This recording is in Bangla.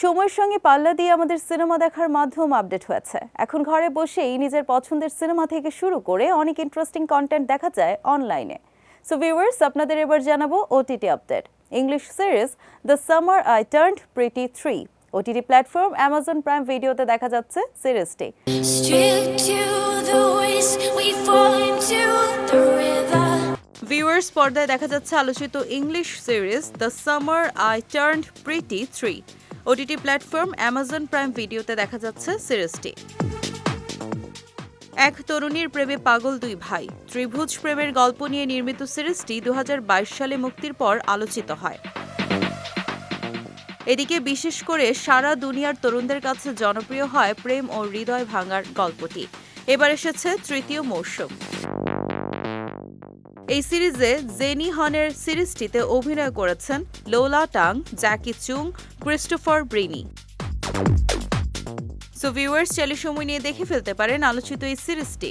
সময়ের সঙ্গে পাল্লা দিয়ে আমাদের সিনেমা দেখার মাধ্যম আপডেট হয়েছে। এখন ঘরে বসেই নিজের পছন্দের সিনেমা থেকে শুরু করে অনেক ইন্টারেস্টিং কন্টেন্ট দেখা যায় অনলাইনে সো ভিউয়ার্স আপনাদের এবার জানাব OTT update English series the summer I turned pretty three OTT platform Amazon Prime ভিডিওতে দেখা যাচ্ছে সিরিজটি. ভিউয়ার্স পর্দায় দেখা যাচ্ছে আলোচিত English series the summer I turned pretty three OTT platform Amazon Prime ভিডিওতে দেখা যাচ্ছে সিরিজটি। এক তরুণীর প্রেমে পাগল দুই ভাই। ত্রিভুজ প্রেমের গল্প নিয়ে নির্মিত সিরিজটি দু হাজার বাইশ সালে মুক্তির পর আলোচিত হয়। এদিকে বিশেষ করে সারা দুনিয়ার তরুণদের কাছে জনপ্রিয় হয় প্রেম ও হৃদয় ভাঙার গল্পটি। এবার এসেছে তৃতীয় মৌসুম। এই সিরিজে জেনি হনের সিরিজটিতে অভিনয় করেছেন Lola Tung, Jackie Chung, Christopher Briney. So viewers চাইলে সময় নিয়ে দেখে ফেলতে পারেন আলোচিত এই সিরিজটি।